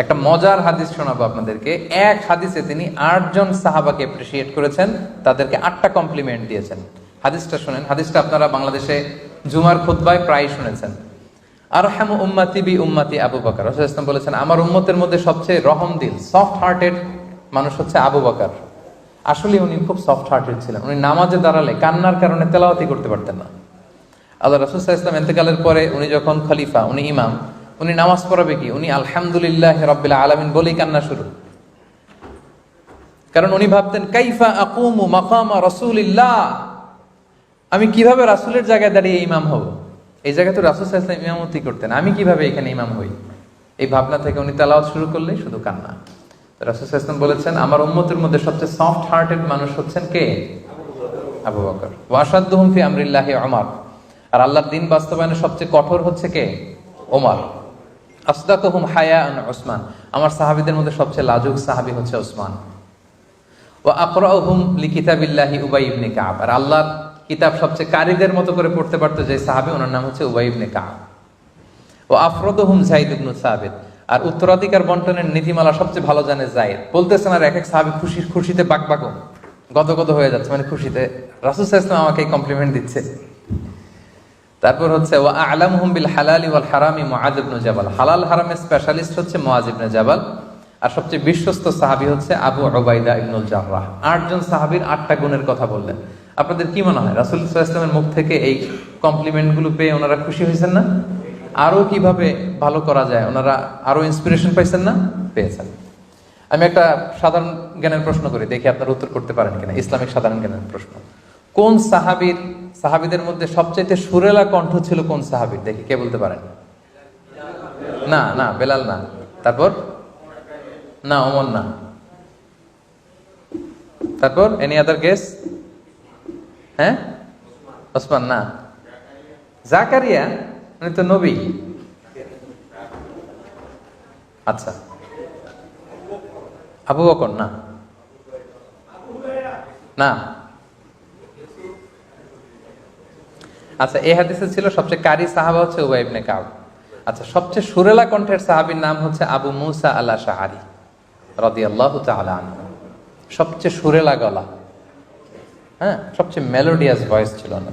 একটা মজার হাদিস শোনাবো আপনাদেরকে। এক হাদিসে তিনি আটজন সাহাবাকে অ্যাপ্রিসিয়েট করেছেন, তাদেরকে আটটা কমপ্লিমেন্ট দিয়েছেন। হাদিসটা শুনেন, হাদিসটা আপনারা বাংলাদেশে জুমার খুতবায় প্রায় শুনেছেন। আর হ্যাম উম্মাতি বি উম্মাতি আবু বকর। রসুল বলেছেন, আমার উম্মতের মধ্যে সবচেয়ে রহম দিল সফট হার্টেড মানুষ হচ্ছে আবু বকর। আসলে উনি খুব সফট হার্টেড ছিলেন। উনি নামাজে দাঁড়ালে কান্নার কারণে তেলাওয়াতি করতে পারতেন না। আল্লাহ রাসুল ইসলাম এতেকালের পরে উনি যখন খলিফা, উনি ইমাম উনি নামাজ পড়াবে কি? উনি আলহামদুলিল্লাহ রব্বিল আলমিন বলেই কান্না শুরু। কারণ উনি ভাবতেন, কাইফা আকুমু মাকামা রসুলিল্লাহ? আমি কীভাবে রাসুলের জায়গায় দাঁড়িয়ে ইমাম হব? এই জায়গায় তো রাসুল ইসলাম ইমামতি করতেন। আমি কীভাবে এখানে ইমাম হই? এই ভাবনা থেকে উনি তালাওয়াত শুরু করলেই শুধু কান্না। রাসুল ইসলাম বলেছেন, আমার উম্মতের মধ্যে সবচেয়ে সফট হার্টেড মানুষ হচ্ছেন কে? আবু বকর। ওয়াসাদ্দুহুম ফি আমরিল্লাহি ওমর আর আল্লাহর দিন বাস্তবায়নে সবচেয়ে কঠোর হচ্ছে কে? ওমর আসদাকুহুম হায়া ওসমান আমার সাহাবীদের মধ্যে সবচেয়ে লাজুক সাহাবী হচ্ছে ওসমান ও আকরাহুম লিকিতাবিল্লাহি উবাই ইবনে কাব। আর আল্লাহর কিতাব সবচেয়ে কারীদের মতো করে পড়তে পারতো যে সাহাবী, ওনার নাম হচ্ছে উবাই ইবনে কাব। ও আফরদহুম জাইদ ইবনু সাবিত। আর উত্তরাধিকার বন্টনের নীতিমালা সবচেয়ে ভালো জানে জাইদ বলতেছেন, আর এক এক সাহাবী খুশি খুশিতে বাক বাকম গদগদ হয়ে যাচ্ছে। মানে খুশিতে। রাসুল ইসলাম আমাকে কমপ্লিমেন্ট দিচ্ছে। তারপর হচ্ছে ও আলামহুম বিল হালালি ওয়াল হারামি মুআজ ইবনে জাবাল। হালাল হারামের স্পেশালিস্ট হচ্ছে মুআজ ইবনে জাবাল। আর সবচেয়ে বিশ্বস্ত সাহাবী হচ্ছে আবু উবাইদা ইবনুল জাররাহ। আটজন সাহাবীর আটটা গুণের কথা বললেন। আপনাদের কি মনে হয়, রাসূল সাল্লাল্লাহু মুখ থেকে এই কমপ্লিমেন্টগুলো পেয়ে ওনারা খুশি হয়েছেন না? আরও কীভাবে ভালো করা যায়, ওনারা আরও ইন্সপিরেশন পাইছেন না? পেয়েছেন। আমি একটা সাধারণ জ্ঞানের প্রশ্ন করি, দেখি আপনারা উত্তর করতে পারেন কিনা, ইসলামিক সাধারণ জ্ঞানের প্রশ্ন। কোন সাহাবীর, সাহাবীদের মধ্যে সবচাইতে সুরেলা কণ্ঠ ছিল কোন সাহাবীর? দেখি, কে বলতে পারেন না না, বেলাল না। তারপর? না অমর না। তারপর এনি আদার গেস হ্যাঁ? ওসমান, না। জাকারিয়া? উনি তো নবী। আচ্ছা। আবু বকর, না। না। আচ্ছা এই হাদিসে ছিল সবচেয়ে কারি সাহাবা হচ্ছে উবাই ইবনে কাব। আচ্ছা সবচেয়ে সুরেলা কণ্ঠের সাহাবীর নাম হচ্ছে আবু মুসা আল্লাহ শাহারি রাদিয়াল্লাহু তাআলা আনহু। সবচেয়ে সুরেলা গলা। হ্যাঁ সবচেয়ে মেলোডিয়াস ভয়েস ছিল না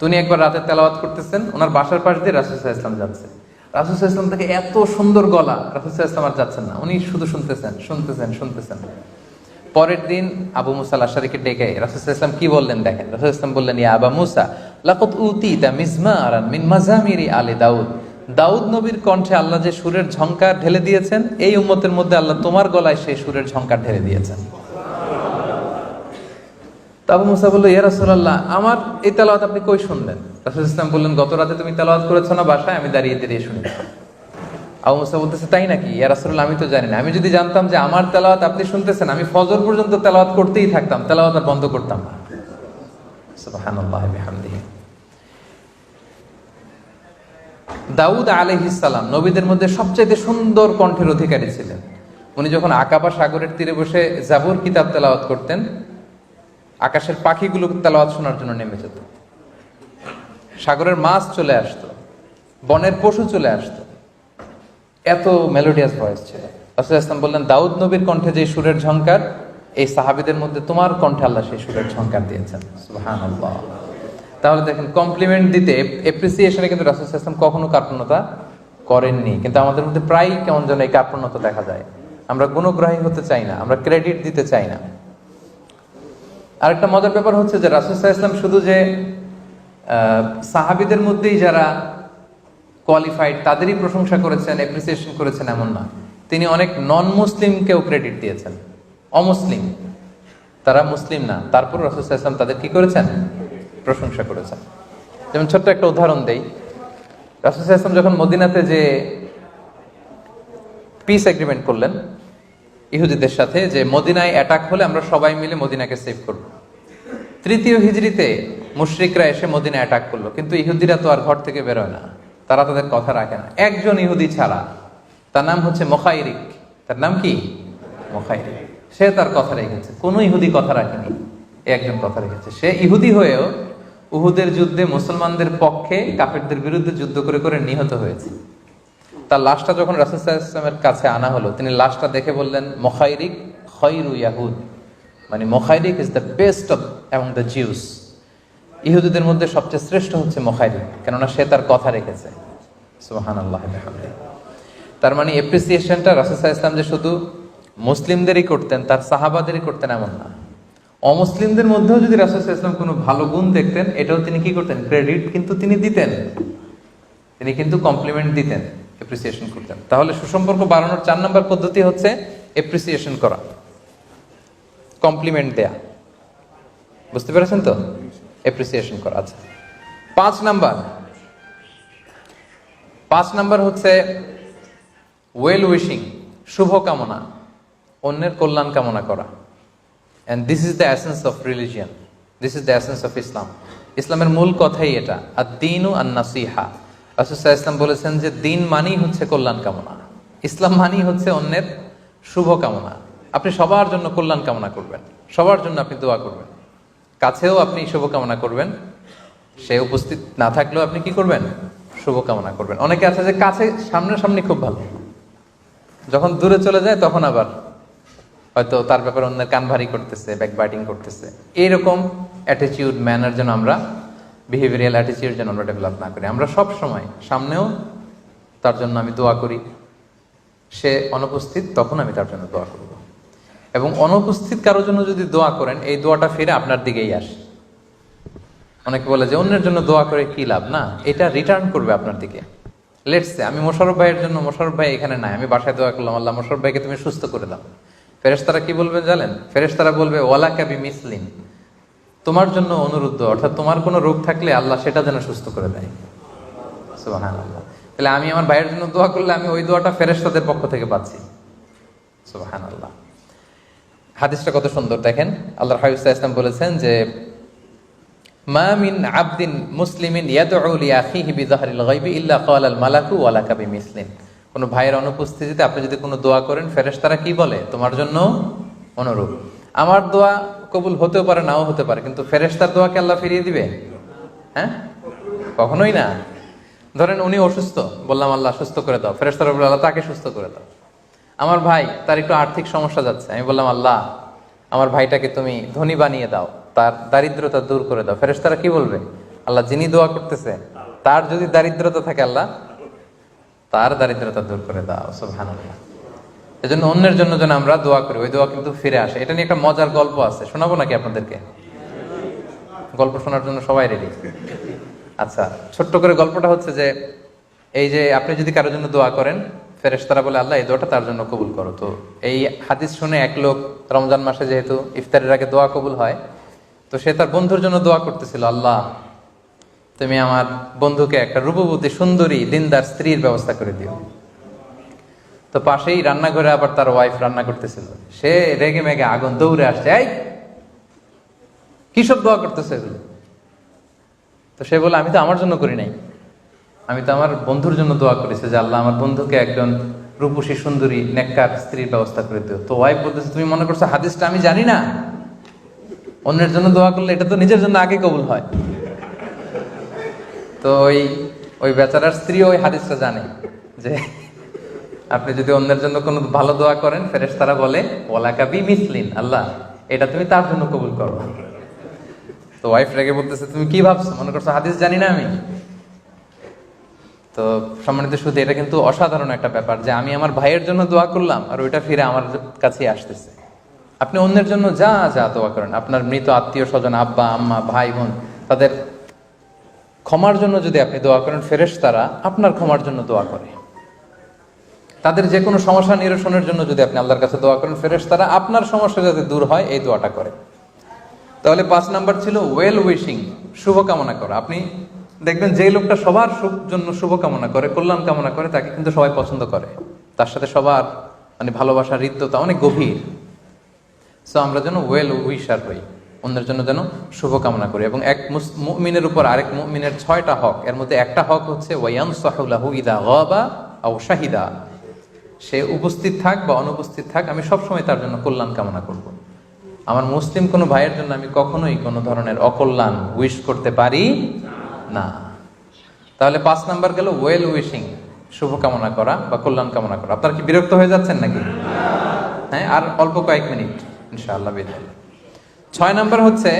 তিনি একবার রাতে তেলাওয়াত করতেছেন, ওনার বাসার পাশ দিয়ে রাসুল ইসলাম যাচ্ছে। রাসুল ইসলাম থেকে এত সুন্দর গলা, রাসুল ইসলাম আর যাচ্ছেন না। উনি শুধু শুনতেছেন শুনতেছেন শুনতেছেন। পরের দিন আবু মুসা আশারিকে ডেকে, রাসুল ইসলাম কি বললেন দেখেন? রাসুল ইসলাম বললেন, ইয়া আবা মুসা লাকত উতি তা মিজমারান মিন মাজামিরি আলী দাউদ। দাউদ নবীর কণ্ঠে আল্লাহ যে সুরের ঝংকার ঢেলে দিয়েছেন, এই উম্মতের মধ্যে আল্লাহ তোমার গলায় সেই সুরের ঝংকার ঢেলে দিয়েছেন। তো আবু মুসা বলল, ইয়া রাসূলুল্লাহ, আমার এই তেলাওয়াত আপনি কই শুনলেন? রাসূল ইসলাম বললেন, গত রাতে তুমি তেলাওয়াত করেছ না বাসায়? আমি দাঁড়িয়ে দাঁড়িয়ে শুনি। আবু মুসা বলতেছে, তাই নাকি? ইয়া রাসূলুল্লাহ, আমি তো জানি না। আমি যদি জানতাম যে আমার তেলাওয়াত আপনি শুনতেছেন, আমি ফজর পর্যন্ত তেলাওয়াত করতেই থাকতাম, তেলাওয়াত আর বন্ধ করতাম না। সুবহানাল্লাহি, বিহামদিহি। দাউদ আলাইহিস সালাম নবীদের মধ্যে সবচেয়ে সুন্দর কণ্ঠের অধিকারী ছিলেন। উনি যখন আকাবা সাগরের তীরে বসে জাবুর কিতাব তেলাওয়াত করতেন, আকাশের পাখিগুলো তেলাওয়াত শোনার জন্য নেমে যেত। সাগরের মাছ চলে আসতো, বনের পশু চলে আসতো। এত মেলোডিয়াস ভয়েস ছিল। রাসূল ইসলাম বললেন, দাউদ নবীর কণ্ঠে যে সুরের ঝংকার, এই সাহাবীদের মধ্যে তোমার কণ্ঠে আল্লাহ সেই সুরের ঝংকার দিয়েছেন। সুবহানাল্লাহ। তাহলে দেখেন কমপ্লিমেন্ট দিতে এপ্রিসিয়েশনে কিন্তু রাসূল ইসলাম কখনো কার্পণ্যতা করেননি। কিন্তু আমাদের মধ্যে প্রায় কেমন যেন এই কার্পণ্যতা দেখা যায়। আমরা গুণগ্রাহী হতে চাই না, আমরা ক্রেডিট দিতে চাই না। আরেকটা মজার ব্যাপার হচ্ছে যে রাসুল ইসলাম শুধু যে সাহাবিদের মধ্যেই যারা কোয়ালিফাইড তাদেরই প্রশংসা করেছেন অ্যাপ্রিসিয়েশন করেছেন এমন না। তিনি অনেক নন মুসলিমকেও ক্রেডিট দিয়েছেন। অমুসলিম। তারা মুসলিম না। তারপর রাসুল ইসলাম তাদের কি করেছেন? প্রশংসা করেছেন। যেমন ছোট্ট একটা উদাহরণ দেই। রাসুল ইসলাম যখন মদিনাতে যে পিস এগ্রিমেন্ট করলেন, ইহুদিদের সাথে যে মদিনায় অ্যাটাক হলে আমরা সবাই মিলে মদিনাকে সেভ করব। তৃতীয় হিজড়িতে মুশরিকরা এসে মদিনা অ্যাটাক করল, কিন্তু ইহুদিরা তো আর ঘর থেকে বেরোয় না। তারা তাদের কথা রাখে না। একজন ইহুদি ছাড়া, তার নাম হচ্ছে মোখাইরিক। তার নাম কি? মোখাইরিক। সে তার কথা রেখেছে। কোনো ইহুদি কথা রাখেনি। একজন কথা রেখেছে। সে ইহুদি হয়েও উহুদের যুদ্ধে মুসলমানদের পক্ষে কাফেরদের বিরুদ্ধে যুদ্ধ করে করে নিহত হয়েছে। তার লাশটা যখন রাসুসাল্লামের কাছে আনা হলো, তিনি লাশটা দেখে বললেন, মখাইরিক খৈরু ইয়াহুদ। মানে মোখাইরিক ইজ দ্য বেস্ট অফ এবং দ্য জিউস ইহুদিদের মধ্যে সবচেয়ে শ্রেষ্ঠ হচ্ছে মখাইরিক, কেননা সে তার কথা রেখেছে। সোহান আল্লাহ তার মানে এপ্রিসিয়েশনটা রাসুসাহ ইসলাম যে শুধু মুসলিমদেরই করতেন, তার সাহাবাদেরই করতেন এমন না। অমুসলিমদের মধ্যেও যদি রাসুসাহ ইসলাম কোনো ভালো গুণ দেখতেন, এটাও তিনি কি করতেন? ক্রেডিট কিন্তু তিনি দিতেন। তিনি কিন্তু কমপ্লিমেন্ট দিতেন এপ্রিসিয়েশন করতেন। তাহলে সুসম্পর্ক বাড়ানোর চার নম্বর পদ্ধতি হচ্ছে এপ্রিসিয়েশন করা কমপ্লিমেন্ট দেয়া। বুঝতে পেরেছেন তো? এপ্রিসিয়েশন করা। আচ্ছা পাঁচ নাম্বার। পাঁচ নাম্বার হচ্ছে ওয়েল উইশিং শুভ কামনা অন্যের কল্যাণ কামনা করা। And this is the essence of religion this is the essence of Islam ইসলামের মূল কথাই এটা আর দিনু আর নাসিহা রাসুসাহ ইসলাম বলেছেন যে, দিন মানেই হচ্ছে কল্যাণ কামনা। ইসলাম মানেই হচ্ছে অন্যের শুভ কামনা। আপনি সবার জন্য কল্যাণ কামনা করবেন। সবার জন্য আপনি দোয়া করবেন। কাছেও আপনি শুভ কামনা করবেন। সে উপস্থিত না থাকলেও আপনি কি করবেন? শুভ কামনা করবেন। অনেকে আছে যে, কাছে সামনাসামনি খুব ভালো। যখন দূরে চলে যায়, তখন আবার হয়তো তার ব্যাপারে অন্যের কান ভারী করতেছে ব্যাক বাইটিং করতেছে। এইরকম অ্যাটিটিউড ম্যানার যেন আমরা বিহেভিয়ারাল অ্যাটিটিউড যেন আমরা ডেভেলপ না করি। আমরা সব সময় সামনেও তার জন্য আমি দোয়া করি। সে অনুপস্থিত, তখন আমি তার জন্য দোয়া করব। এবং অনুপস্থিত কারোর জন্য যদি দোয়া করেন, এই দোয়াটা ফিরে আপনার দিকেই আসে। অনেকে বলে যে, অন্যের জন্য দোয়া করে কি লাভ? না, এটা রিটার্ন করবে আপনার দিকে। লেটসে আমি মোশারফ ভাইয়ের জন্য মোশারফ ভাই এখানে নাই, আমি বাসায় দোয়া করলাম, আল্লাহ মোশারফ ভাইকে তুমি সুস্থ করে দাও। ফেরেশতারা কি বলবে জানেন? ফেরেশতারা বলবে ওয়ালা কাবি মিসলিন তোমার জন্য অনুরুদ্ধ, অর্থাৎ তোমার কোনো রোগ থাকলে আল্লাহ সেটা যেন সুস্থ করে দেয়। তাহলে আমি আমার ভাইয়ের জন্য দোয়া করলে আমি ওই দোয়াটা ফেরেশতাদের পক্ষ থেকে পাচ্ছি। সুবাহান আল্লাহ হাদিসটা কত সুন্দর, দেখেন। আল্লাহ হাবিবুল্লাহ ইসলাম বলেছেন যে, মা মিন আবদিন মুসলিমিন ইয়াদউ লিআখিহি বিযাহরিল গায়বি ইল্লা ক্বালা মালাকু ওয়া লাকা বিমিসলিন। কোন ভাইয়ের অনুপস্থিতিতে আপনি যদি কোনো দোয়া করেন ফেরেস তারা কি বলে? তোমার জন্য অনুরূপ। আমার দোয়া কবুল হতেও পারে, নাও হতে পারে, কিন্তু ফেরেশতার দোয়াকে আল্লাহ ফিরিয়ে দিবে? হ্যাঁ? কখনোই না। ধরেন উনি অসুস্থ, বললাম, আল্লাহ, সুস্থ করে দাও। ফেরেশতারা বলল, আল্লাহ, তাকে সুস্থ করে দাও। আমার ভাই, তার একটু আর্থিক সমস্যা যাচ্ছে। আমি বললাম, আল্লাহ, আমার ভাইটাকে তুমি ধনী বানিয়ে দাও, তার দারিদ্রতা দূর করে দাও। ফেরেশতারা কি বলবে? আল্লাহ, যিনি দোয়া করতেছে, তার যদি দারিদ্রতা থাকে, আল্লাহ তার দারিদ্রতা দূর করে দাও, সুবহানাল্লাহ। এজন্য অন্যের জন্য যেন আমরা দোয়া করি, ওই দোয়া কিন্তু ফিরে আসে। এটা নিয়ে একটা মজার গল্প আছে, শোনাবো নাকি আপনাদেরকে? গল্প শোনার জন্য সবাই রেডি আচ্ছা ছোট্ট করে গল্পটা হচ্ছে যে, এই যে আপনি যদি কারোর জন্য দোয়া করেন, ফেরেশতারা বলে, আল্লাহ, এই দোয়াটা তার জন্য কবুল করো। তো এই হাদিস শুনে এক লোক রমজান মাসে যেহেতু ইফতারের আগে দোয়া কবুল হয়, তো সে তার বন্ধুর জন্য দোয়া করতেছিল, আল্লাহ তুমি আমার বন্ধুকে একটা রূপবতী সুন্দরী, দিনদার স্ত্রীর ব্যবস্থা করে দিও। তো পাশেই রান্নাঘরে আবার তার ওয়াইফ রান্না করতেছিল। সে রেগে মেগে আগুন দৌড়ে আসছে, এই কিসব দোয়া করতেছে তো সে বলে আমি তো আমার জন্য করি নাই। আমি তো আমার বন্ধুর জন্য দোয়া করেছি যে আল্লাহ আমার বন্ধুকে একজন রূপসী, সুন্দরী, নেককার স্ত্রীর ব্যবস্থা করে দিও। তো ওয়াইফ বলতেছে, তুমি মনে করছ হাদিসটা আমি জানি না? অন্যের জন্য দোয়া করলে এটা তো নিজের জন্য আগে কবুল হয়। তো ওই ওই বেচারার স্ত্রী ওই হাদিসটা জানে যে আপনি যদি অন্যের জন্য কোনো ভালো দোয়া করেন ফেরেশ তারা বলে ওলাকাবি মিসলিন, আল্লাহ, এটা তুমি তার জন্য কবুল করো। তো ওয়াইফ রেগে বলতেছে, তুমি কি ভাবছ? মনে করছ হাদিস জানি না আমি? তো সম্মানিত শুধু এটা কিন্তু অসাধারণ একটা ব্যাপার যে আমি আমার ভাইয়ের জন্য দোয়া করলাম আর ওইটা ফিরে আমার কাছে আসতেছে। আপনি অন্যের জন্য যা যা দোয়া করেন, আপনার মৃত আত্মীয় স্বজন আব্বা, আম্মা, ভাই, বোন, তাদের ক্ষমার জন্য যদি আপনি দোয়া করেন ফেরেশ তারা আপনার ক্ষমার জন্য দোয়া করে। তাদের যে কোনো সমস্যা নিরসনের জন্য যদি আপনি আল্লাহর কাছে দোয়া করেন ফেরেশ তারা আপনার সমস্যা যাতে দূর হয়, এই দোয়াটা করে। তাহলে পাঁচ নাম্বার ছিল ওয়েল উইশিং শুভকামনা করা। আপনি দেখবেন যে লোকটা সবার জন্য শুভকামনা করে, কল্যাণ কামনা করে, তাকে কিন্তু সবাই পছন্দ করে। তার সাথে সবার মানে ভালোবাসার হৃদ্যতা অনেক গভীর। সো আমরা যেন ওয়েল উইশার হই। অন্যের জন্য যেন শুভকামনা করি। এবং এক মুমিনের উপর আরেক মুমিনের ছয়টা হক, এর মধ্যে একটা হক হচ্ছে ওয়ান সাহুলাহু ইদা গবা আও শাহিদা। সে উপস্থিত থাক বা অনুপস্থিত থাক, আমি সবসময় তার জন্য কল্যাণ কামনা করব। আমার মুসলিম কোনো ভাইয়ের জন্য আমি কখনোই কোনো ধরনের অকল্যাণ উইশ করতে পারি না। তাহলে পাঁচ নাম্বার গেল ওয়েল উইশিং শুভকামনা করা বা কল্যাণ কামনা করা। আপনারা কি বিরক্ত হয়ে যাচ্ছেন নাকি? হ্যাঁ আর অল্প কয়েক মিনিট। ইনশাআল্লাহ, বিদায়। ছয় নম্বর হচ্ছে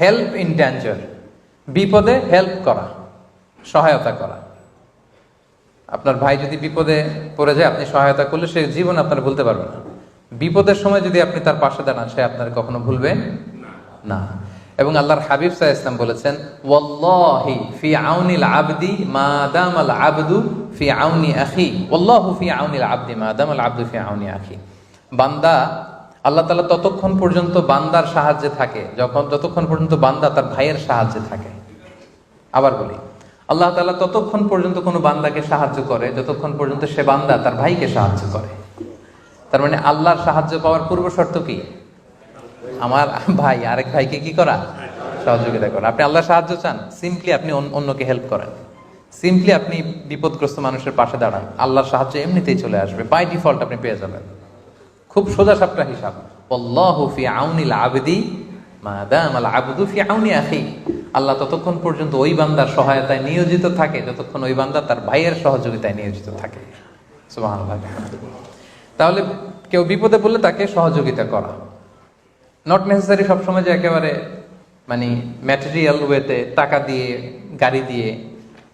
হেল্প ইন ড্যাঞ্জার বিপদে হেল্প করা, সহায়তা করা। আপনার ভাই যদি বিপদে পড়ে যায়, আপনি সহায়তা করলে সে জীবন আপনার ভুলতে পারবে না। বিপদের সময় যদি আপনি তার পাশে দাঁড়ান, সে আপনার কখনো ভুলবে না। এবং আল্লাহর হাবিব সাহা ইসলাম বলেছেন, ওয়াল্লাহি ফি আউনিল আবদি মা দামাল আবদু ফি আউনি আখি। ওয়াল্লাহু ফি আউনিল আবদি মা দামাল আবদু ফি আউনি আখি। বান্দা আল্লাহ তালা ততক্ষণ পর্যন্ত বান্দার সাহায্যে থাকে, যখন যতক্ষণ পর্যন্ত বান্দা তার ভাইয়ের সাহায্যে থাকে। আবার বলি, আল্লাহ তালা ততক্ষণ পর্যন্ত কোনো বান্দাকে সাহায্য করে, যতক্ষণ পর্যন্ত সে বান্দা তার ভাইকে সাহায্য করে। তার মানে আল্লাহর সাহায্য পাওয়ার পূর্ব শর্ত কি? আমার ভাই আরেক ভাইকে কি করা? সহযোগিতা করা। আপনি আল্লাহর সাহায্য চান সিম্পলি আপনি অন্যকে হেল্প করেন। সিম্পলি আপনি বিপদগ্রস্ত মানুষের পাশে দাঁড়ান। আল্লাহর সাহায্য এমনিতেই চলে আসবে বাই ডিফল্ট আপনি পেয়ে যাবেন। খুব সোজা সাপটা হিসাব ফি আউনিল আবদি, মা দামাল আবদু ফি আউনি আখি। আল্লাহ ততক্ষণ পর্যন্ত ওই বান্দার সহায়তায় নিয়োজিত থাকে, যতক্ষণ ওই বান্দা তার ভাইয়ের সহযোগিতায় নিয়োজিত থাকে। তাহলে কেউ বিপদে পড়লে তাকে সহযোগিতা করা। নট নেসেসারি সবসময় যে একেবারে মানে ম্যাটেরিয়াল ওয়েতে টাকা দিয়ে, গাড়ি দিয়ে,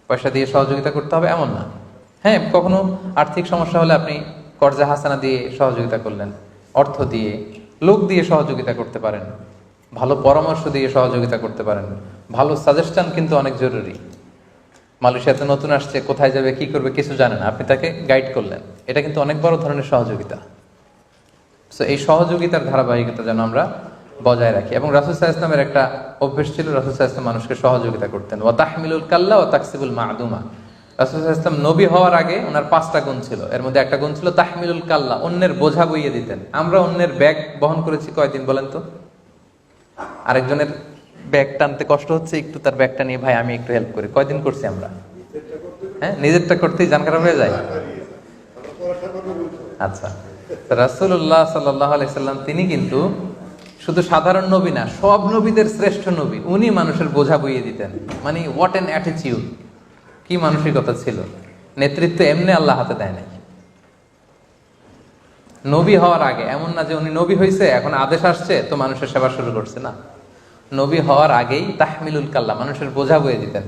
পয়সা দিয়ে সহযোগিতা করতে হবে এমন না। হ্যাঁ কখনো আর্থিক সমস্যা হলে আপনি কর্জা হাসানা দিয়ে সহযোগিতা করলেন, অর্থ দিয়ে, লোক দিয়ে সহযোগিতা করতে পারেন, ভালো পরামর্শ দিয়ে সহযোগিতা করতে পারেন, ভালো সাজেশন কিন্তু অনেক জরুরি। মালয়েশিয়াতে নতুন আসছে, কোথায় যাবে, কি করবে, কিছু জানে না। আপনি তাকে গাইড করলেন। এটা কিন্তু অনেক বড় ধরনের সহযোগিতা। সো এই সহযোগিতার ধারাবাহিকতা যেন আমরা বজায় রাখি। এবং রাসুসাহ ইসলামের একটা অভ্যেস ছিল রাসুসাহ ইসলাম মানুষকে সহযোগিতা করতেন। ও তাহমিলুল কাল্লা ও তাকসিবুল মাদুমা। রাসুসাহ ইসলাম নবী হওয়ার আগে ওনার পাঁচটা গুণ ছিল। এর মধ্যে একটা গুণ ছিল তাহমিলুল কাল্লা, অন্যের বোঝা বইয়ে দিতেন। আমরা অন্যের ব্যাগ বহন করেছি কয়দিন বলেন তো? আরেকজনের ব্যাগ টানতে কষ্ট হচ্ছে, একটু তার ব্যাগটা নিয়ে, ভাই, আমি একটু হেল্প করি। কয়দিন করছি আমরা? হ্যাঁ নিজেরটা করতেই জান খারাপ হয়ে যায়। আচ্ছা রাসুল্লাহ সাল্লাহ আলাইসাল্লাম তিনি কিন্তু শুধু সাধারণ নবী না, সব নবীদের শ্রেষ্ঠ নবী, উনি মানুষের বোঝা বইয়ে দিতেন। মানে হোয়াট অ্যান অ্যাটিচিউড কি মানসিকতা ছিল? নেতৃত্ব এমনি আল্লাহ হাতে দেয় নাই। নবী হওয়ার আগে, এমন না যে উনি নবী হয়েছে এখন আদেশ আসছে, তো মানুষের সেবা শুরু করছে, না। নবী হওয়ার আগেই তাহমিলুল কাল্লা, মানুষের বোঝা বয়ে দিতেন।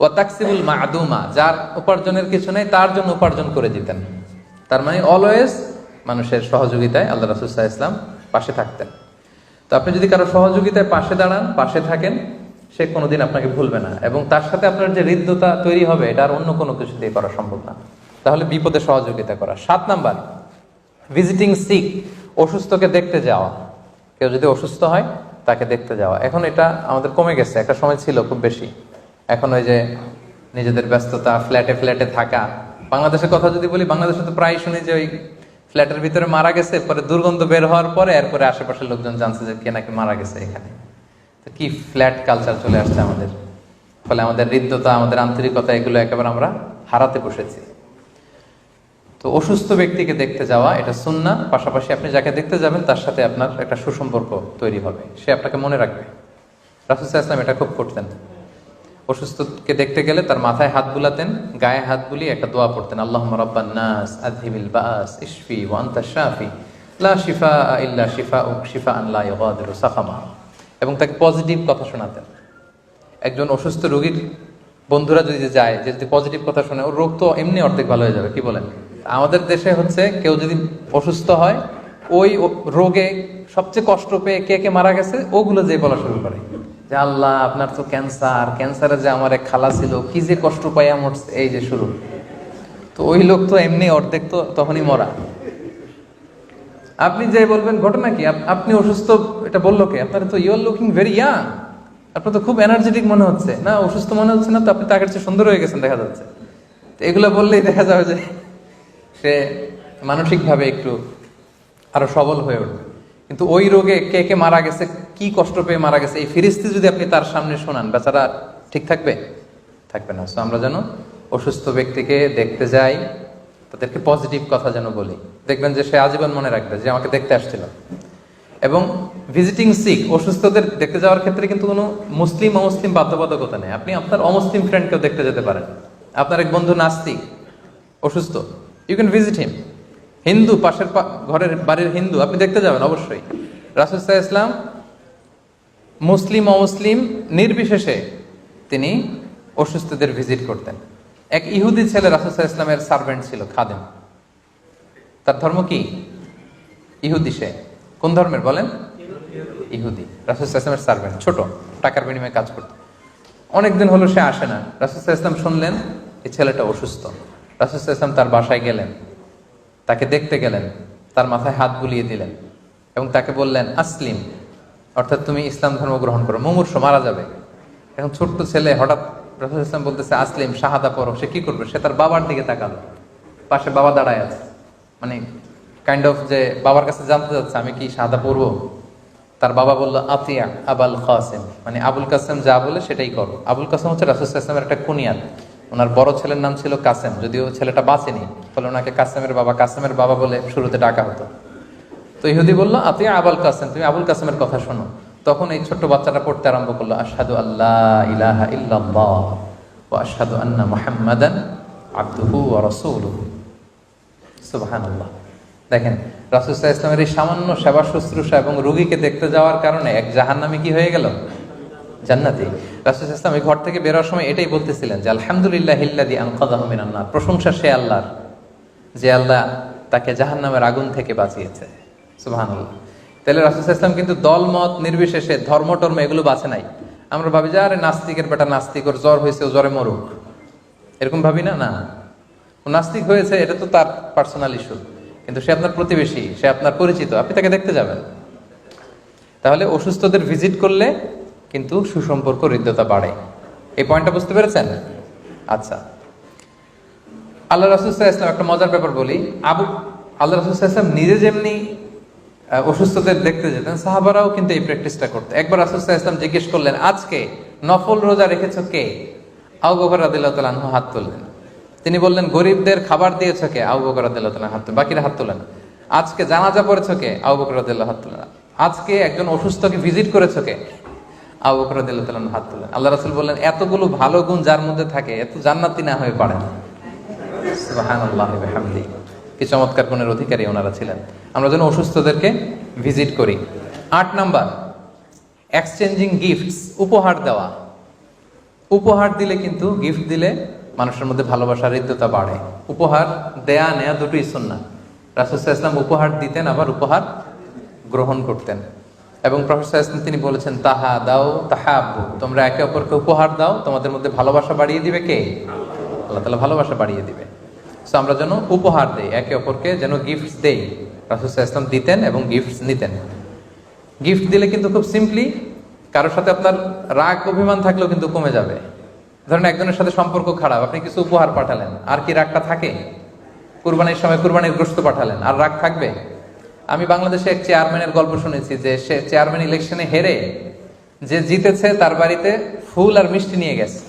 ও তাকসিবুল মাদুমা, যার উপার্জনের কিছু নেই, তার জন্য উপার্জন করে দিতেন। তার মানে অলওয়েজ মানুষের সহযোগিতায় আল্লাহ রাসুল্লাহ ইসলাম পাশে থাকতেন। তো আপনি যদি কারও সহযোগিতায় পাশে দাঁড়ান, পাশে থাকেন সে কোনোদিন আপনাকে ভুলবে না। এবং তার সাথে আপনার যে হৃদ্যতা তৈরি হবে, এটা আর অন্য কোনো কিছু দিয়ে করা সম্ভব না। তাহলে বিপদে সহযোগিতা করা। সাত নাম্বার ভিজিটিং সিক অসুস্থকে দেখতে যাওয়া। কেউ যদি অসুস্থ হয়, তাকে দেখতে যাওয়া। এখন এটা আমাদের কমে গেছে, একটা সময় ছিল খুব বেশি। এখন ওই যে নিজেদের ব্যস্ততা ফ্ল্যাটে ফ্ল্যাটে থাকা। বাংলাদেশের কথা যদি বলি, বাংলাদেশে তো প্রায় শুনি যে ওই ফ্ল্যাটের ভিতরে মারা গেছে, পরে দুর্গন্ধ বের হওয়ার পরে, এরপরে আশেপাশের লোকজন জানছে যে কে নাকি মারা গেছে এখানে। কি ফ্ল্যাট কালচার চলে আসছে আমাদের। ফলে আমাদের হৃদ্যতা, আমাদের আন্তরিকতা, এগুলো একেবারে আমরা হারাতে বসেছি। তো অসুস্থ ব্যক্তিকে দেখতে যাওয়া, এটা সুন্না পাশাপাশি আপনি যাকে দেখতে যাবেন, তার সাথে আপনার একটা সুসম্পর্ক তৈরি হবে। সে আপনাকে মনে রাখবে। ইসলাম এটা খুব করতেন। অসুস্থকে দেখতে গেলে তার মাথায় হাত বুলাতেন, গায়ে হাত বুলিয়ে একটা দোয়া পড়তেন আল্লাহ রব্বান নাস বাস ইশফি ওয়া আনতা শাফি, লা শিফা ইল্লা শিফা ও শিফা সাকামা এবং তাকে পজিটিভ কথা শোনাতেন। একজন অসুস্থ রোগীর বন্ধুরা যদি যায়, যে যদি পজিটিভ কথা শোনে, ওর রোগ তো এমনি অর্ধেক ভালো হয়ে যাবে, কি বলেন? আমাদের দেশে হচ্ছে কেউ যদি অসুস্থ হয়, ওই রোগে সবচেয়ে কষ্ট পেয়ে কে কে মারা গেছে, ওগুলো যে বলা শুরু করে। যে আল্লাহ, আপনার তো ক্যান্সার ক্যান্সারে যে আমার এক খালা ছিল, কি যে কষ্ট পাইয়া মরছে, এই যে শুরু। তো ওই লোক তো এমনি অর্ধেক তো তখনই মরা। আপনি যে বলবেন, ঘটনা কি? আপনি অসুস্থ, এটা বলল কে? আপনার তো you are looking very young আপনার তো খুব এনার্জেটিক মনে হচ্ছে। না, অসুস্থ মনে হচ্ছে না, তো আপনি তাকে সুন্দর হয়ে গেছেন, দেখা যাচ্ছে। তো এগুলো বললেই দেখা যাবে যে সে মানসিকভাবে একটু আরও সবল হয়ে উঠবে। কিন্তু ওই রোগে কে কে মারা গেছে, কি কষ্ট পেয়ে মারা গেছে, এই ফিরিস্তি যদি আপনি তার সামনে শোনান, বেচারা ঠিক থাকবে? থাকবে না। সো আমরা যেন অসুস্থ ব্যক্তিকে দেখতে যাই তাদেরকে পজিটিভ কথা যেন বলি। দেখবেন যে সে আজীবন মনে রাখবে যে আমাকে দেখতে আসছিল। এবং ভিজিটিং সিক অসুস্থদের দেখতে যাওয়ার ক্ষেত্রে কিন্তু কোনো মুসলিম অমুসলিম বাধ্যবাধকতা নেই। আপনি আপনার অমুসলিম ফ্রেন্ডকেও দেখতে যেতে পারেন। আপনার এক বন্ধু নাস্তিক, অসুস্থ ইউ ক্যান ভিজিট হিম হিন্দু, পাশের ঘরের বাড়ির হিন্দু, আপনি দেখতে যাবেন অবশ্যই। সাল্লাল্লাহু ইসলাম মুসলিম অমুসলিম নির্বিশেষে তিনি অসুস্থদের ভিজিট করতেন। এক ইহুদি ছেলে রাসুসাহ ইসলামের সার্ভেন্ট ছিল, খাদেম। তার ধর্ম কি? ইহুদি সে। কোন ধর্মের বলেন? ইহুদি। রাসুসাহ ইসলামের সার্ভেন্ট ছোট, টাকার বিনিময়ে কাজ করত। অনেকদিন হলো সে আসে না। রাসুসাহ ইসলাম শুনলেন, এই ছেলেটা অসুস্থ। রাসুসাহ ইসলাম তার বাসায় গেলেন। তাকে দেখতে গেলেন। তার মাথায় হাত বুলিয়ে দিলেন এবং তাকে বললেন, আসলিম, অর্থাৎ তুমি ইসলাম ধর্ম গ্রহণ করো। মুমূর্ষ, মারা যাবে। এখন ছোট্ট ছেলে হঠাৎ রসুল ইসলাম বলতেছে, আসলিম, শাহাদা পড়ো সে কি করবে? সে তার বাবার দিকে তাকালো। পাশে বাবা দাঁড়ায় আছে। মানে কাইন্ড অফ যে বাবার কাছে জানতে যাচ্ছে আমি কি শাহাদা পড়ব তার বাবা বলল, আতিয়া আবাল কাসেম। মানে আবুল কাসেম যা বলে সেটাই করো। আবুল কাসেম হচ্ছে রাসুল ইসলামের একটা কুনিয়াত। ওনার বড় ছেলের নাম ছিল কাসেম, যদিও ছেলেটা বাঁচেনি। ফলে ওনাকে কাসেমের বাবা কাসেমের বাবা বলে শুরুতে ডাকা হতো। তো ইহুদি বলল, আতিয়া আবুল কাসেম, তুমি আবুল কাসেমের কথা শোনো। তখন এই ছোট্ট বাচ্চাটা পড়তে আরম্ভ করল আসাদু আল্লাহ ইলাহা ইল্লাল্লাহ ও আশহাদু আন্না মুহাম্মাদান আবদুহু রাসূলুহু। সুবহানাল্লাহ। দেখেন রাসূলুল্লাহ ইসলামের এই সামান্য সেবা শুশ্রূষা এবং রোগীকে দেখতে যাওয়ার কারণে এক জাহান্নামী কি হয়ে গেল? জান্নাতি। রাসূল ইসলাম এই ঘর থেকে বেরোয়ার সময় এটাই বলতেছিলেন যে, আলহামদুলিল্লাহ ইল্লাযী আনকাযাহু মিনান নার। প্রশংসা সে আল্লাহর, যে আল্লাহ তাকে জাহান্নামের আগুন থেকে বাঁচিয়েছে। সুবহানাল্লাহ। তাহলে রাসুল ইসলাম কিন্তু দলমত, নির্বিশেষে ধর্ম টর্ম এগুলো বাঁচে নাই। আমরা ভাবি যে, আরে, নাস্তিকের বেটা নাস্তিক ওর জ্বর হয়েছে, ও জ্বরে মরুক। এরকম ভাবি না? না। নাস্তিক হয়েছে, এটা তো তার পার্সোনাল ইস্যু কিন্তু সে আপনার প্রতিবেশী, সে আপনার পরিচিত, আপনি তাকে দেখতে যাবেন। তাহলে অসুস্থদের ভিজিট করলে কিন্তু সুসম্পর্ক, হৃদ্যতা বাড়ে। এই পয়েন্টটা বুঝতে পেরেছেন? আচ্ছা। আল্লাহ রাসুল্লাহ ইসলাম একটা মজার ব্যাপার বলি। আবু আল্লাহ রাসুল্লাহ ইসলাম নিজে যেমনি অসুস্থদের দেখতে যেতেন। সাহাবারাও কিন্তু এই প্র্যাকটিসটা করতো। একবার রাসুল্লাহ ইসলাম জিজ্ঞেস করলেন, আজকে নফল রোজা রেখেছো কে? আউ বকর রাদিল্লাহ তালাহ হাত তুললেন। তিনি বললেন, গরিবদের খাবার দিয়েছ কে? আউ বকর রাদিল্লাহ তালাহ হাত বাকিরা হাত তোলেন আজকে জানাজা পড়েছ কে? আউ বকর রাদিল্লাহ হাত তুলেন আজকে একজন অসুস্থকে ভিজিট করেছ কে? আউ বকর রাদিল্লাহ তালাহ হাত তুলেন। আল্লাহ রাসুল বললেন, এতগুলো ভালো গুণ যার মধ্যে থাকে, এত জান্নাতি না হয়ে পারে ওয়া বিহামদি কি চমৎকার গুণের অধিকারী ওনারা ছিলেন। আমরা যেন অসুস্থদেরকে ভিজিট করি। আট নাম্বার এক্সচেঞ্জিং গিফটস উপহার দেওয়া। উপহার দিলে কিন্তু গিফট দিলে মানুষের মধ্যে ভালোবাসার হৃদ্যতা বাড়ে। উপহার দেয়া, নেয়া দুটোই সুন্না রাসুসাহ ইসলাম উপহার দিতেন, আবার উপহার গ্রহণ করতেন। এবং প্রফেসর ইসলাম তিনি বলেছেন, তাহা দাও তাহা আব্বু তোমরা একে অপরকে উপহার দাও, তোমাদের মধ্যে ভালোবাসা বাড়িয়ে দিবে কে? আল্লাহ তালা ভালোবাসা বাড়িয়ে দিবে। সো আমরা যেন উপহার দেই, একে অপরকে যেন গিফটস দেই। রাসুসাহ দিতেন এবং গিফটস নিতেন। গিফট দিলে কিন্তু খুব সিম্পলি কারোর সাথে আপনার রাগ, অভিমান থাকলেও কিন্তু কমে যাবে। ধরেন একজনের সাথে সম্পর্ক খারাপ, আপনি কিছু উপহার পাঠালেন, আর কি রাগটা থাকে? কুরবানির সময় কুরবানির গ্রস্ত পাঠালেন, আর রাগ থাকবে? আমি বাংলাদেশে এক চেয়ারম্যানের গল্প শুনেছি যে সে চেয়ারম্যান ইলেকশনে হেরে যে জিতেছে তার বাড়িতে ফুল আর মিষ্টি নিয়ে গেছে।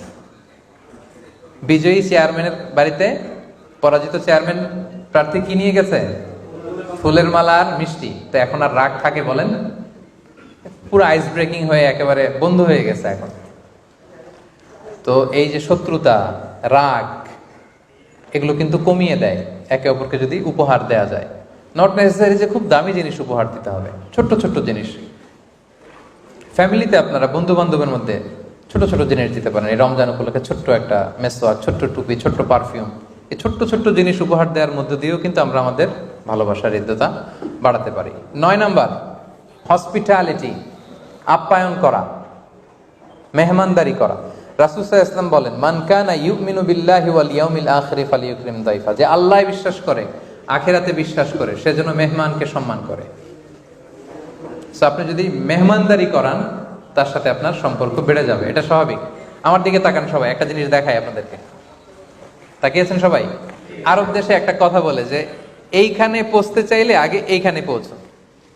বিজয়ী চেয়ারম্যানের বাড়িতে পরাজিত চেয়ারম্যান প্রার্থী কি নিয়ে গেছে? ফুলের মালা আর মিষ্টি। তো এখন আর রাগ থাকে বলেন? পুরো আইস ব্রেকিং হয়ে একেবারে বন্ধ হয়ে গেছে এখন। তো এই যে শত্রুতা, রাগ, এগুলো কিন্তু কমিয়ে দেয়, একে অপরকে যদি উপহার দেয়া যায়। নট নেসেসারি যে খুব দামি জিনিস উপহার দিতে হবে, ছোট্ট ছোট্ট জিনিস। ফ্যামিলিতে আপনারা বন্ধু বান্ধবের মধ্যে ছোট ছোট জিনিস দিতে পারেন। এই রমজান উপলক্ষে ছোট্ট একটা মেসোয়াক ছোট্ট টুপি, ছোট্ট পারফিউম এই ছোট্ট ছোট্ট জিনিস উপহার দেওয়ার মধ্য দিয়েও কিন্তু আমরা আমাদের ভালোবাসার হৃদ্যতা বাড়াতে পারি। নয় নাম্বার হসপিটালিটি আপ্যায়ন করা, মেহমানদারি করা। রাসুসাহ ইসলাম বলেন, মান কানা ইউমিনু বিল্লাহি ওয়াল ইয়াউমিল দাইফা। যে আল্লাহ বিশ্বাস করে, আখিরাতে বিশ্বাস করে, সে যেন মেহমানকে সম্মান করে। সো আপনি যদি মেহমানদারি করান, তার সাথে আপনার সম্পর্ক বেড়ে যাবে। এটা স্বাভাবিক। আমার দিকে তাকান সবাই, একটা জিনিস দেখাই আপনাদেরকে। তাকিয়েছেন সবাই? আরব দেশে একটা কথা বলে যে, এইখানে পৌঁছতে চাইলে আগে এইখানে পৌঁছো।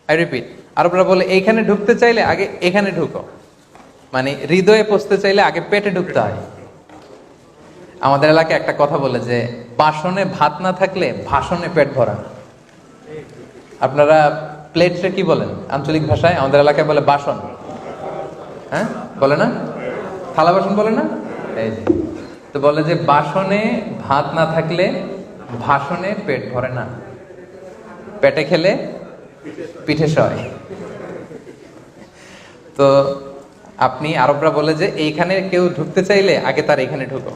আই রিপিট আরবরা বলে, এইখানে ঢুকতে চাইলে আগে এখানে ঢুকো। মানে হৃদয়ে পৌঁছতে চাইলে আগে পেটে ঢুকতে হয়। আমাদের এলাকায় একটা কথা বলে যে, বাসনে ভাত না থাকলে ভাষণে পেট ভরা আপনারা প্লেটটা কি বলেন? আঞ্চলিক ভাষায়? আমাদের এলাকায় বলে বাসন। হ্যাঁ? বলে না? থালা বাসন বলে না? এই তো বলে যে বাসনে ভাত না থাকলে ভাসনে পেট ভরে না। পেটে খেলে পিঠে সয়। তো আপনি আরবরা বলে যে এইখানে কেউ ঢুকতে চাইলে আগে তার এখানে ঢুকো।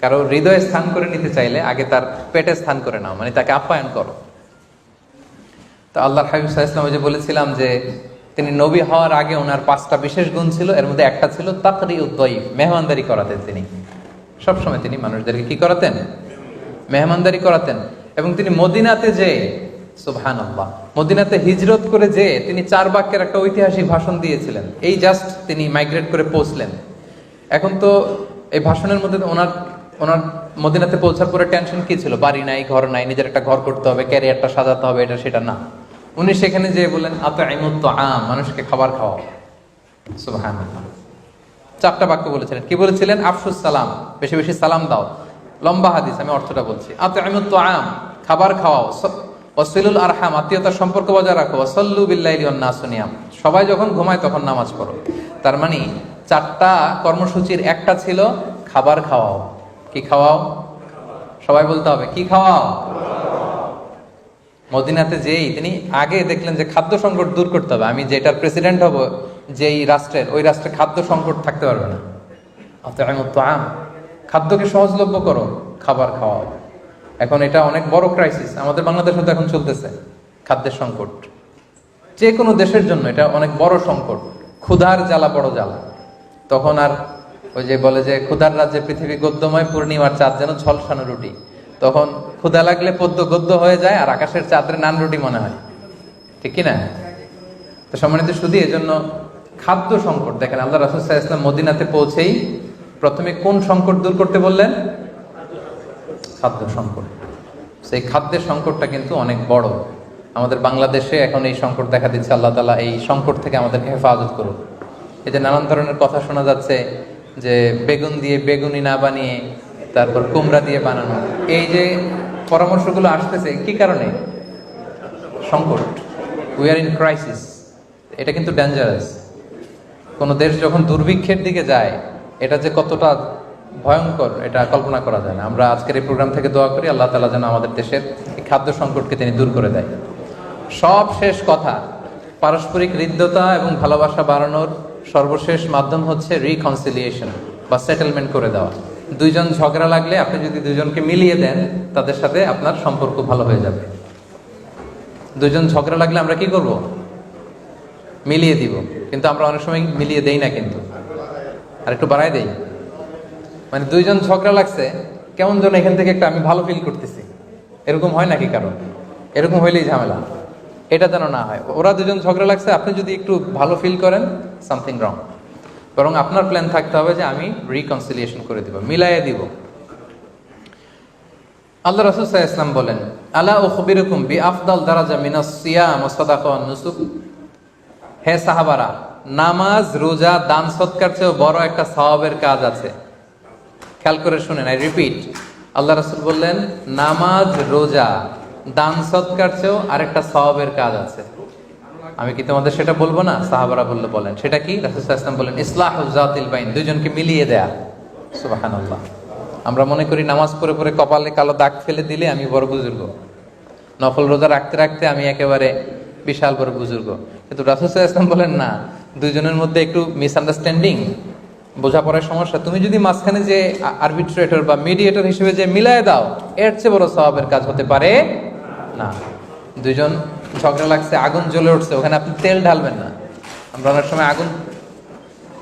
কারও হৃদয়ে স্থান করে নিতে চাইলে আগে তার পেটে স্থান করে নাও মানে তাকে আপ্যায়ন করো। তো আল্লাহ হাবিব সাহা যে বলেছিলাম যে তিনি নবী হওয়ার আগে ওনার পাঁচটা বিশেষ গুণ ছিল, এর মধ্যে একটা ছিল তাকরি উদ্দয়ীফ মেহমানদারি করাতেন তিনি। সবসময় তিনি মানুষদেরকে কি করাতেন? মেহমানদারি করাতেন। এবং তিনি মদিনাতে যে সুবহান মদিনাতে হিজরত করে যে তিনি চার বাক্যের একটা ঐতিহাসিক ভাষণ দিয়েছিলেন। এই জাস্ট তিনি মাইগ্রেট করে পৌঁছলেন। এখন তো এই ভাষণের মধ্যে ওনার ওনার মদিনাতে পৌঁছার পরে টেনশন কি ছিল? বাড়ি নাই, ঘর নাই, নিজের একটা ঘর করতে হবে ক্যারিয়ারটা সাজাতে হবে, এটা সেটা না। উনি সেখানে যে বললেন আত আইমুত আম মানুষকে খাবার খাওয়াও। সুবহান চারটা বাক্য বলেছিলেন। কি বলেছিলেন? আফসুস সালাম। বেশি বেশি সালাম দাও। লম্বা হাদিস, আমি অর্থটা বলছি। আম খাবার খাওয়াও। ওসিলুল আরহাম, আত্মীয়তার সম্পর্ক বজায় রাখো। ওসল্লু বিল্লাইলি সবাই যখন ঘুমায় তখন নামাজ পড়ো। তার মানে চারটা কর্মসূচির একটা ছিল খাবার খাওয়াও। কি খাওয়াও? সবাই বলতে হবে, কি খাওয়াও? মদিনাতে যেই, তিনি আগে দেখলেন যে খাদ্য সংকট দূর করতে হবে। আমি যেটার প্রেসিডেন্ট হব যেই রাষ্ট্রের, ওই রাষ্ট্রে খাদ্য সংকট থাকতে পারবে না। আম খাদ্যকে সহজলভ্য করো, খাবার খাওয়াও। এখন এটা অনেক বড় ক্রাইসিস আমাদের বাংলাদেশে তো এখন চলতেছে খাদ্যের সংকট। যে কোনো দেশের জন্য এটা অনেক বড় সংকট, ক্ষুধার জ্বালা বড় জ্বালা। তখন আর ওই যে বলে যে ক্ষুধার রাজ্যে পৃথিবী গদ্যময়, পূর্ণিমার চাঁদ যেন ঝলসানো রুটি। তখন ক্ষুধা লাগলে পদ্য গদ্য হয়ে যায় আর আকাশের চাঁদের নান রুটি মনে হয়। ঠিক কি না? তো সম্মানিত শুধু এই জন্য খাদ্য সংকট। দেখেন, আল্লাহ রাসুল সাহা ইসলাম মদিনাতে পৌঁছেই প্রথমে কোন সংকট দূর করতে বললেন? খাদ্য সংকট। সেই খাদ্যের সংকটটা কিন্তু অনেক বড়। আমাদের বাংলাদেশে এখন এই সংকট দেখা দিচ্ছে, আল্লাহ তালা এই সংকট থেকে আমাদেরকে হেফাজত করুন এই যে নানান ধরনের কথা শোনা যাচ্ছে যে বেগুন দিয়ে বেগুনি না বানিয়ে, তারপর কুমড়া দিয়ে বানানো। এই যে পরামর্শগুলো আসতেছে, কি কারণে? সংকট। উই আর ইন ক্রাইসিস এটা কিন্তু ডেঞ্জারাস কোনো দেশ যখন দুর্ভিক্ষের দিকে যায়, এটা যে কতটা ভয়ঙ্কর, এটা কল্পনা করা যায় না। আমরা আজকের এই প্রোগ্রাম থেকে দোয়া করি, আল্লাহ তালা যেন আমাদের দেশের এই খাদ্য সংকটকে তিনি দূর করে দেয়। সব শেষ কথা, পারস্পরিক হৃদ্যতা এবং ভালোবাসা বাড়ানোর সর্বশেষ মাধ্যম হচ্ছে রিকনসিলিয়েশন বা সেটেলমেন্ট করে দেওয়া। দুইজন ঝগড়া লাগলে আপনি যদি দুজনকে মিলিয়ে দেন, তাদের সাথে আপনার সম্পর্ক ভালো হয়ে যাবে। দুজন ঝগড়া লাগলে আমরা কি করব? মিলিয়ে দিব। কিন্তু আমরা অনেক সময় মিলিয়ে দেই না কিন্তু। আর একটু বাড়াই দেই। মানে দুইজন ঝগড়া লাগছে, কেমন যেন এখান থেকে একটা আমি ভালো ফিল করতেছি। এরকম হয় নাকি কারণ এরকম হইলেই ঝামেলা। এটা যেন না হয়। ওরা দুজন ঝগড়া লাগছে, আপনি যদি একটু ভালো ফিল করেন সামথিং রং বরং আপনার প্ল্যান থাকতে হবে যে আমি রিকনসিলিয়েশন করে দিব, মিলাইয়ে দিব। আল্লাহ রসুল ইসলাম বলেন, আলা ও খবিরকুম বি আফদাল দারাজা মিনাস সিয়াম ও সাদাকা নুসুক? হে সাহাবারা, নামাজ, রোজা, দান সৎকার চেয়েও বড় একটা সওয়াবের কাজ আছে। খেয়াল করে শুনেন, আই রিপিট। আল্লাহ রসুল বললেন, নামাজ, রোজা, দান সৎকার চেয়েও আরেকটা সওয়াবের কাজ আছে। আমি কি তোমাদের সেটা বলব না? সাহাবারা বললে বলেন। সেটা কি? রাসুল ইসলাম বলেন, ইসলাহ জাতিল বাইন দুজনকে মিলিয়ে দেয়া। সুবাহান আল্লাহ আমরা মনে করি নামাজ পড়ে পড়ে কপালে কালো দাগ ফেলে দিলে আমি বড় বুজুর্গ। নফল রোজা রাখতে রাখতে আমি একেবারে বিশাল বড় বুজুর্গ। কিন্তু রাসুল ইসলাম বলেন, না দুজনের মধ্যে একটু মিসআন্ডারস্ট্যান্ডিং বোঝাপড়ার সমস্যা। তুমি যদি মাঝখানে যে আরবিট্রেটর বা মিডিয়েটর হিসেবে যে মিলায় দাও, এর চেয়ে বড় স্বভাবের কাজ হতে পারে না। দুজন ঝগড়া লাগছে, আগুন জ্বলে উঠছে, ওখানে আপনি তেল ঢালবেন না। আমরা অনেক সময় আগুন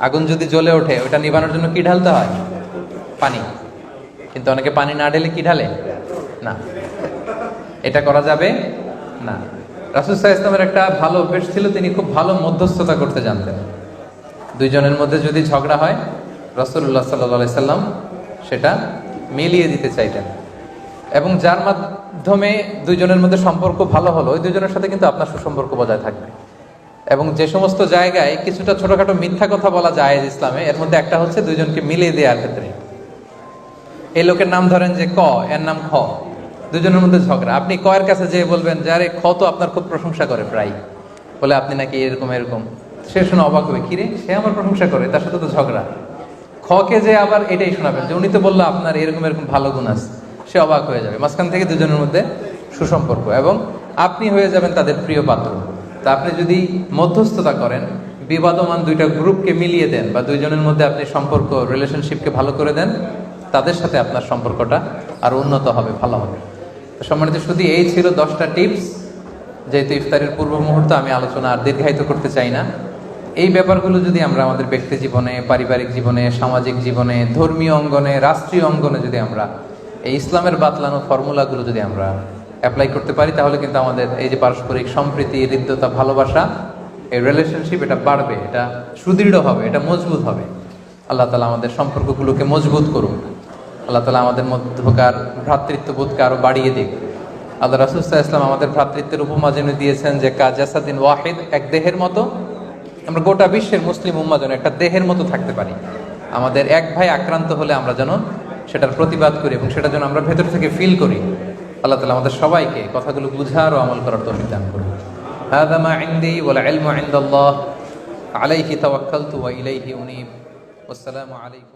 আগুন যদি জ্বলে ওঠে, ওটা নিবানোর জন্য কি ঢালতে হয়? পানি। কিন্তু অনেকে পানি না ঢেলে কি ঢালে? না। এটা করা যাবে? না। রাসুল সাহা ইসলামের একটা ভালো অভ্যেস ছিল, তিনি খুব ভালো মধ্যস্থতা করতে জানতেন। দুইজনের মধ্যে যদি ঝগড়া হয় রসুল্লাহ সাল্লাহ সাল্লাম সেটা মিলিয়ে দিতে চাইতেন। এবং যার মাধ্যমে দুইজনের মধ্যে সম্পর্ক ভালো হলো, ওই দুজনের সাথে কিন্তু আপনার সুসম্পর্ক বজায় থাকবে। এবং যে সমস্ত জায়গায় কিছুটা ছোটখাটো মিথ্যা কথা বলা যায় ইসলামে, এর মধ্যে একটা হচ্ছে দুইজনকে মিলিয়ে দেওয়ার ক্ষেত্রে। এই লোকের নাম ধরেন যে ক, এর নাম খ। দুজনের মধ্যে ঝগড়া। আপনি ক এর কাছে যেয়ে বলবেন যে, আরে খ তো আপনার খুব প্রশংসা করে প্রায়। বলে, আপনি নাকি এরকম এরকম। সে শুনে অবাক হবে কিরে সে আমার প্রশংসা করে, তার সাথে তো ঝগড়া। খকে যে আবার এটাই শোনাবেন যে, উনি তো বলল আপনার এরকম এরকম ভালো গুণ আছে। সে অবাক হয়ে যাবে। মাঝখান থেকে দুজনের মধ্যে সুসম্পর্ক এবং আপনি হয়ে যাবেন তাদের প্রিয় পাত্র। তা আপনি যদি মধ্যস্থতা করেন, বিবাদমান দুইটা গ্রুপকে মিলিয়ে দেন বা দুইজনের মধ্যে আপনি সম্পর্ক রিলেশনশিপকে ভালো করে দেন, তাদের সাথে আপনার সম্পর্কটা আর উন্নত হবে, ভালো হবে। সম্মানিত শুধু এই ছিল দশটা টিপস যেহেতু ইফতারের পূর্ব মুহূর্তে, আমি আলোচনা আর দীর্ঘায়িত করতে চাই না। এই ব্যাপারগুলো যদি আমরা আমাদের ব্যক্তি জীবনে, পারিবারিক জীবনে, সামাজিক জীবনে, ধর্মীয় অঙ্গনে, রাষ্ট্রীয় অঙ্গনে যদি আমরা, এই ইসলামের বাতলানো ফর্মুলাগুলো যদি আমরা অ্যাপ্লাই করতে পারি, তাহলে কিন্তু আমাদের এই যে পারস্পরিক সম্প্রীতি, হৃদ্যতা, ভালোবাসা, এই রিলেশনশিপ এটা বাড়বে, এটা সুদৃঢ় হবে, এটা মজবুত হবে। আল্লাহ তালা আমাদের সম্পর্কগুলোকে মজবুত করুন আল্লাহ তালা আমাদের মধ্যকার ভ্রাতৃত্ববোধকে আরো বাড়িয়ে দিক আল্লাহ রাসুল্লাহ ইসলাম আমাদের ভ্রাতৃত্বের উপমা যেন দিয়েছেন যে কাজাসাদিন ওয়াহিদ এক দেহের মতো আমরা গোটা বিশ্বের মুসলিম উম্মা যেন একটা দেহের মতো থাকতে পারি আমাদের এক ভাই আক্রান্ত হলে আমরা যেন সেটার প্রতিবাদ করি এবং সেটা যেন আমরা ভেতর থেকে ফিল করি আল্লাহ তালা আমাদের সবাইকে কথাগুলো বুঝার ও আমল করার তৌফিক দান করুন هذا ما عندي والعلم عند الله عليه توكلت وإليه أنيب والسلام عليكم